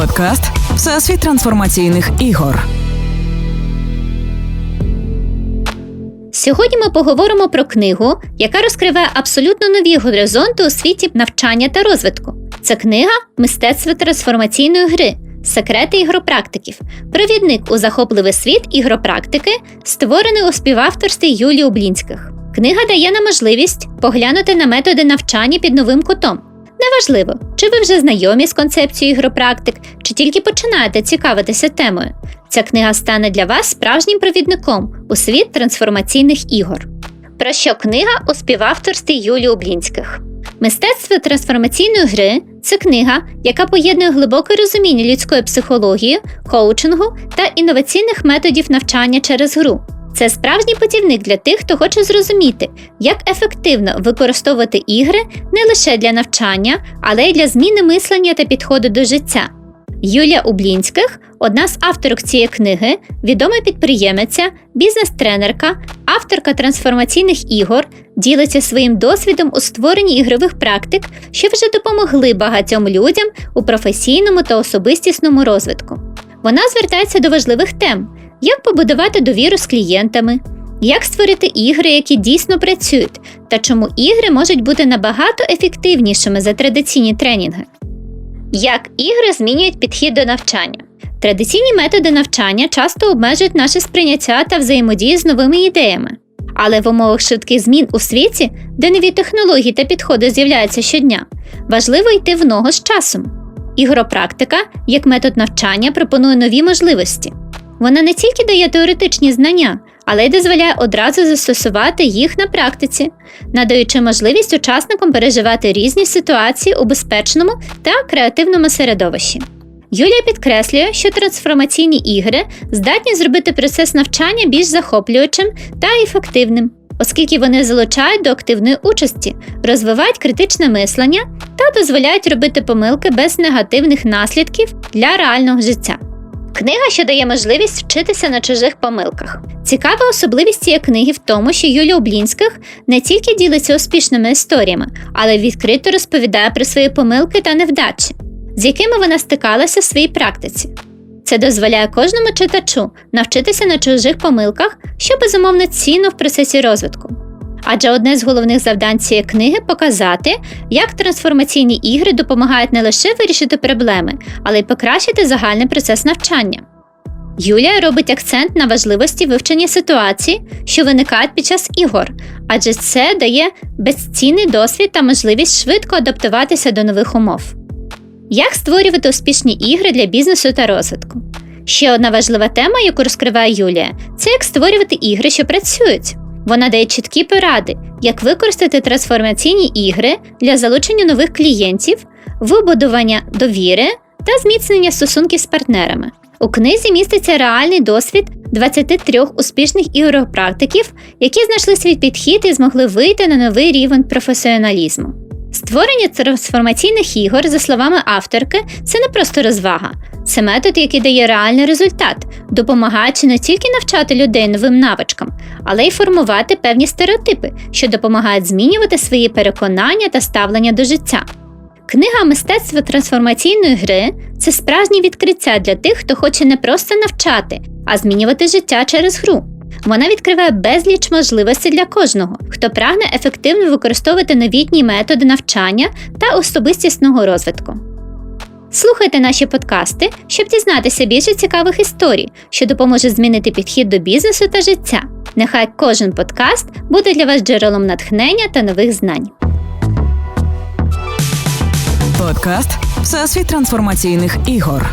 Подкаст Всесвіт трансформаційних ігор. Сьогодні ми поговоримо про книгу, яка розкриває абсолютно нові горизонти у світі навчання та розвитку. Це книга Мистецтво трансформаційної гри. Секрети ігропрактиків, провідник у захопливий світ ігропрактики, створений у співавторстві Юлії Облінських. Книга дає нам можливість поглянути на методи навчання під новим кутом. Неважливо, чи ви вже знайомі з концепцією ігропрактик, чи тільки починаєте цікавитися темою. Ця книга стане для вас справжнім провідником у світ трансформаційних ігор. Про що книга у співавторстві Юлії Облінських. Мистецтво трансформаційної гри це книга, яка поєднує глибоке розуміння людської психології, коучингу та інноваційних методів навчання через гру. Це справжній путівник для тих, хто хоче зрозуміти, як ефективно використовувати ігри не лише для навчання, але й для зміни мислення та підходу до життя. Юлія Ублінських, одна з авторок цієї книги, відома підприємиця, бізнес-тренерка, авторка трансформаційних ігор, ділиться своїм досвідом у створенні ігрових практик, що вже допомогли багатьом людям у професійному та особистісному розвитку. Вона звертається до важливих тем як побудувати довіру з клієнтами, як створити ігри, які дійсно працюють, та чому ігри можуть бути набагато ефективнішими за традиційні тренінги. Як ігри змінюють підхід до навчання. Традиційні методи навчання часто обмежують наше сприйняття та взаємодію з новими ідеями. Але в умовах швидких змін у світі, де нові технології та підходи з'являються щодня, важливо йти в ногу з часом. Ігропрактика, як метод навчання, пропонує нові можливості. Вона не тільки дає теоретичні знання, але й дозволяє одразу застосувати їх на практиці, надаючи можливість учасникам переживати різні ситуації у безпечному та креативному середовищі. Юлія підкреслює, що трансформаційні ігри здатні зробити процес навчання більш захоплюючим та ефективним, оскільки вони залучають до активної участі, розвивають критичне мислення та дозволяють робити помилки без негативних наслідків для реального життя. Книга, що дає можливість вчитися на чужих помилках. Цікава особливість цієї книги в тому, що Юлія Облінських не тільки ділиться успішними історіями, але відкрито розповідає про свої помилки та невдачі, з якими вона стикалася в своїй практиці. Це дозволяє кожному читачу навчитися на чужих помилках, що безумовно цінно в процесі розвитку. Адже одне з головних завдань цієї книги показати, як трансформаційні ігри допомагають не лише вирішити проблеми, але й покращити загальний процес навчання. Юлія робить акцент на важливості вивчення ситуацій, що виникають під час ігор, адже це дає безцінний досвід та можливість швидко адаптуватися до нових умов. Як створювати успішні ігри для бізнесу та розвитку? Ще одна важлива тема, яку розкриває Юлія, це як створювати ігри, що працюють. Вона дає чіткі поради, як використати трансформаційні ігри для залучення нових клієнтів, вибудування довіри та зміцнення стосунків з партнерами. У книзі міститься реальний досвід 23 успішних ігропрактиків, які знайшли свій підхід і змогли вийти на новий рівень професіоналізму. Створення трансформаційних ігор, за словами авторки, це не просто розвага, це метод, який дає реальний результат, допомагаючи не тільки навчати людей новим навичкам, але й формувати певні стереотипи, що допомагають змінювати свої переконання та ставлення до життя. Книга мистецтва трансформаційної гри це справжнє відкриття для тих, хто хоче не просто навчати, а змінювати життя через гру. Вона відкриває безліч можливостей для кожного, хто прагне ефективно використовувати новітні методи навчання та особистісного розвитку. Слухайте наші подкасти, щоб дізнатися більше цікавих історій, що допоможе змінити підхід до бізнесу та життя. Нехай кожен подкаст буде для вас джерелом натхнення та нових знань. Подкаст Всесвіт трансформаційних ігор.